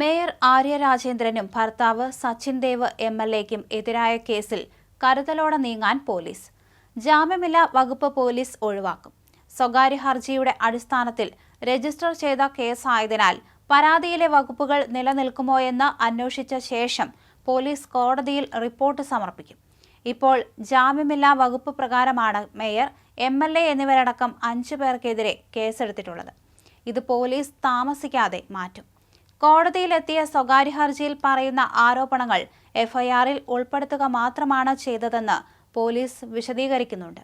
Mayor Arya രാജേന്ദ്രനും ഭർത്താവ് Sachin Dev M L എക്കും എതിരായ കേസിൽ കരുതലോടെ നീങ്ങാൻ പോലീസ്. ജാമ്യമില്ലാ വകുപ്പ് പോലീസ് ഒഴിവാക്കും. സ്വകാര്യ ഹർജിയുടെ അടിസ്ഥാനത്തിൽ രജിസ്റ്റർ ചെയ്ത കേസായതിനാൽ പരാതിയിലെ വകുപ്പുകൾ നിലനിൽക്കുമോയെന്ന് അന്വേഷിച്ച ശേഷം പോലീസ് കോടതിയിൽ റിപ്പോർട്ട് സമർപ്പിക്കും. ഇപ്പോൾ ജാമ്യമില്ലാ വകുപ്പ് പ്രകാരമാണ് മേയർ എം എൽ എ എന്നിവരടക്കം അഞ്ചു പേർക്കെതിരെ കേസെടുത്തിട്ടുള്ളത്. ഇത് പോലീസ് താമസിക്കാതെ മാറ്റും. കോടതിയിലെത്തിയ സ്വകാര്യ ഹർജിയിൽ പറയുന്ന ആരോപണങ്ങൾ എഫ്ഐആറിൽ ഉൾപ്പെടുത്തുക മാത്രമാണ് ചെയ്തതെന്ന് പോലീസ് വിശദീകരിക്കുന്നുണ്ട്.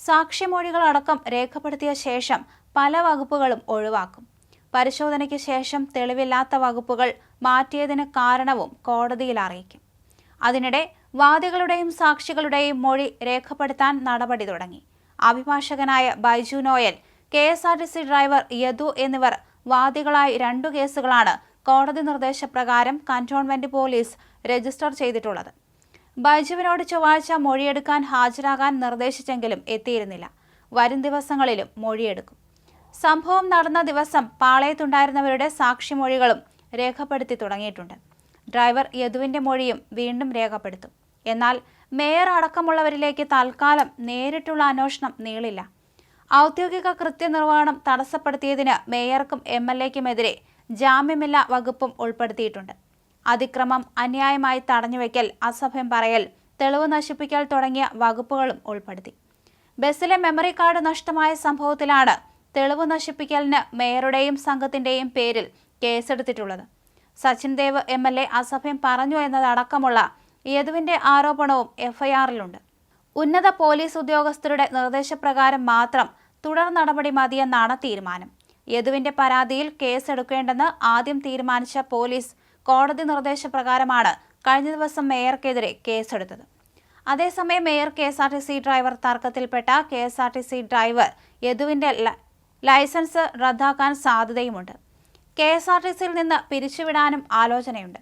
സാക്ഷിമൊഴികളടക്കം രേഖപ്പെടുത്തിയ ശേഷം പല വകുപ്പുകളും ഒഴിവാക്കും. പരിശോധനയ്ക്ക് ശേഷം തെളിവില്ലാത്ത വകുപ്പുകൾ മാറ്റിയതിന് കാരണവും കോടതിയിൽ അറിയിക്കും. അതിനിടെ വാദികളുടെയും സാക്ഷികളുടെയും മൊഴി രേഖപ്പെടുത്താൻ നടപടി തുടങ്ങി. അഭിഭാഷകനായ Baiju Noel K driver Yadu എന്നിവർ വാദികളായി രണ്ടു കേസുകളാണ് കോടതി നിർദ്ദേശപ്രകാരം കന്റോൺമെന്റ് പോലീസ് രജിസ്റ്റർ ചെയ്തിട്ടുള്ളത്. ബൈജുവിനോട് ചൊവ്വാഴ്ച മൊഴിയെടുക്കാൻ ഹാജരാകാൻ നിർദ്ദേശിച്ചെങ്കിലും എത്തിയിരുന്നില്ല. വരും ദിവസങ്ങളിലും മൊഴിയെടുക്കും. സംഭവം നടന്ന ദിവസം പാളയത്തുണ്ടായിരുന്നവരുടെ സാക്ഷിമൊഴികളും രേഖപ്പെടുത്തി തുടങ്ങിയിട്ടുണ്ട്. ഡ്രൈവർ യദുവിന്റെ മൊഴിയും വീണ്ടും രേഖപ്പെടുത്തും. എന്നാൽ മേയർ അടക്കമുള്ളവരിലേക്ക് തൽക്കാലം നേരിട്ടുള്ള അന്വേഷണം നീളില്ല. ഔദ്യോഗിക കൃത്യനിർവഹണം തടസ്സപ്പെടുത്തിയതിന് മേയർക്കും എം എൽ എക്കുമെതിരെ ജാമ്യമില്ലാ വകുപ്പും ഉൾപ്പെടുത്തിയിട്ടുണ്ട്. അതിക്രമം അന്യായമായി തടഞ്ഞുവെക്കൽ അസഭ്യം പറയൽ തെളിവ് നശിപ്പിക്കൽ തുടങ്ങിയ വകുപ്പുകളും ഉൾപ്പെടുത്തി. ബസ്സിലെ മെമ്മറി കാർഡ് നഷ്ടമായ സംഭവത്തിലാണ് തെളിവ് നശിപ്പിക്കലിന് മേയറുടെയും സംഘത്തിന്റെയും പേരിൽ കേസെടുത്തിട്ടുള്ളത്. Sachin Dev M L A അസഭ്യം പറഞ്ഞു എന്നതടക്കമുള്ള യദുവിന്റെ ആരോപണവും എഫ്ഐആറിലുണ്ട് ഉന്നത പോലീസ് ഉദ്യോഗസ്ഥരുടെ നിർദ്ദേശപ്രകാരം മാത്രം തുടർ നടപടി മതിയെന്നാണ് തീരുമാനം. യദുവിന്റെ പരാതിയിൽ കേസെടുക്കേണ്ടെന്ന് ആദ്യം തീരുമാനിച്ച പോലീസ് കോടതി നിർദ്ദേശപ്രകാരമാണ് കഴിഞ്ഞ ദിവസം മേയർക്കെതിരെ കേസെടുത്തത്. അതേസമയം mayor K S R T C driver തർക്കത്തിൽപ്പെട്ട K S R T C driver യദുവിന്റെ licence റദ്ദാക്കാൻ സാധ്യതയുമുണ്ട്. കെ എസ് ആർ ടി സിയിൽ നിന്ന് പിരിച്ചുവിടാനും ആലോചനയുണ്ട്.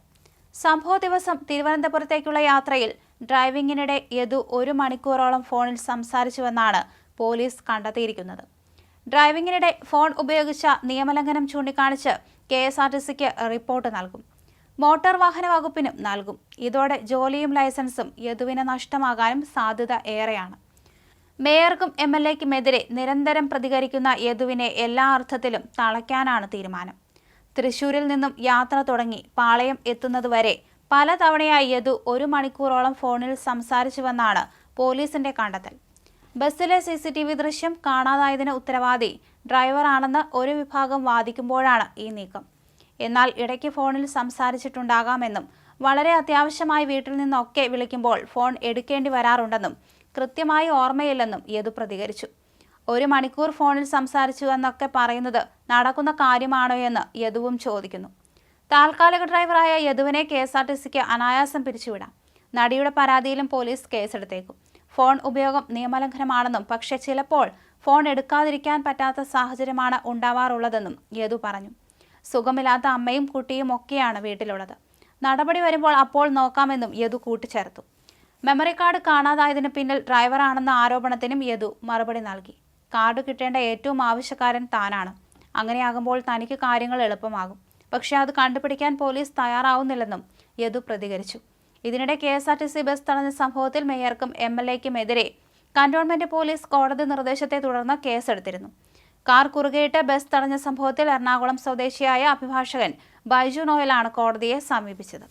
സംഭവ ദിവസം തിരുവനന്തപുരത്തേക്കുള്ള യാത്രയിൽ ഡ്രൈവിംഗിനിടെ യദു ഒരു മണിക്കൂറോളം ഫോണിൽ സംസാരിച്ചുവെന്നാണ് പോലീസ് കണ്ടെത്തിയിരിക്കുന്നത്. ഡ്രൈവിംഗിനിടെ ഫോൺ ഉപയോഗിച്ച നിയമലംഘനം ചൂണ്ടിക്കാണിച്ച് കെ എസ് ആർ ടി സിക്ക് റിപ്പോർട്ട് നൽകും. മോട്ടോർ വാഹന വകുപ്പിനും നൽകും. ഇതോടെ ജോലിയും ലൈസൻസും യദുവിന് നഷ്ടമാകാനും സാധ്യത ഏറെയാണ്. മേയർക്കും എം എൽ എക്കുമെതിരെ നിരന്തരം പ്രതികരിക്കുന്ന യദുവിനെ എല്ലാ അർത്ഥത്തിലും തളയ്ക്കാനാണ് തീരുമാനം. തൃശൂരിൽ നിന്നും യാത്ര തുടങ്ങി പാളയം എത്തുന്നതുവരെ പലതവണയായി യദു ഒരു മണിക്കൂറോളം ഫോണിൽ സംസാരിച്ചുവെന്നാണ് പോലീസിന്റെ കണ്ടെത്തൽ. ബസ്സിലെ സി സി ടി വി ദൃശ്യം കാണാതായതിന് ഉത്തരവാദി ഡ്രൈവറാണെന്ന് ഒരു വിഭാഗം വാദിക്കുമ്പോഴാണ് ഈ നീക്കം. എന്നാൽ ഇടയ്ക്ക് ഫോണിൽ സംസാരിച്ചിട്ടുണ്ടാകാമെന്നും വളരെ അത്യാവശ്യമായി വീട്ടിൽ നിന്നൊക്കെ വിളിക്കുമ്പോൾ ഫോൺ എടുക്കേണ്ടി വരാറുണ്ടെന്നും കൃത്യമായി ഓർമ്മയില്ലെന്നും യദു പ്രതികരിച്ചു. ഒരു മണിക്കൂർ ഫോണിൽ സംസാരിച്ചു എന്നൊക്കെ പറയുന്നത് നടക്കുന്ന കാര്യമാണോ എന്ന് യദുവും ചോദിക്കുന്നു. താൽക്കാലിക ഡ്രൈവറായ യദുവിനെ കെ എസ് ആർ ടി സിക്ക് അനായാസം പിരിച്ചുവിടാം. നടിയുടെ പരാതിയിലും പോലീസ് കേസെടുത്തേക്കും. ഫോൺ ഉപയോഗം നിയമലംഘനമാണെന്നും പക്ഷേ ചിലപ്പോൾ ഫോൺ എടുക്കാതിരിക്കാൻ പറ്റാത്ത സാഹചര്യമാണ് ഉണ്ടാവാറുള്ളതെന്നും യദു പറഞ്ഞു. സുഖമില്ലാത്ത അമ്മയും കുട്ടിയും ഒക്കെയാണ് വീട്ടിലുള്ളത്. നടപടി വരുമ്പോൾ അപ്പോൾ നോക്കാമെന്നും യദു കൂട്ടിച്ചേർത്തു. മെമ്മറി കാർഡ് കാണാതായതിന് പിന്നിൽ ഡ്രൈവറാണെന്ന ആരോപണത്തിനും യദു മറുപടി നൽകി. കാർഡ് കിട്ടേണ്ട ഏറ്റവും ആവശ്യക്കാരൻ താനാണ്. അങ്ങനെയാകുമ്പോൾ തനിക്ക് കാര്യങ്ങൾ എളുപ്പമാകും. പക്ഷേ അത് കണ്ടുപിടിക്കാൻ പോലീസ് തയ്യാറാവുന്നില്ലെന്നും യദു പ്രതികരിച്ചു. ഇതിനിടെ K S R T C bus തടഞ്ഞ സംഭവത്തിൽ മേയർക്കും എം എൽ എക്കും എതിരെ കന്റോൺമെന്റ് പോലീസ് കോടതി നിർദ്ദേശത്തെ തുടർന്ന് കേസെടുത്തിരുന്നു. കാർ കുറുകയിട്ട് ബസ് തടഞ്ഞ സംഭവത്തിൽ എറണാകുളം സ്വദേശിയായ അഭിഭാഷകൻ ബൈജു നോയലാണ് കോടതിയെ സമീപിച്ചത്.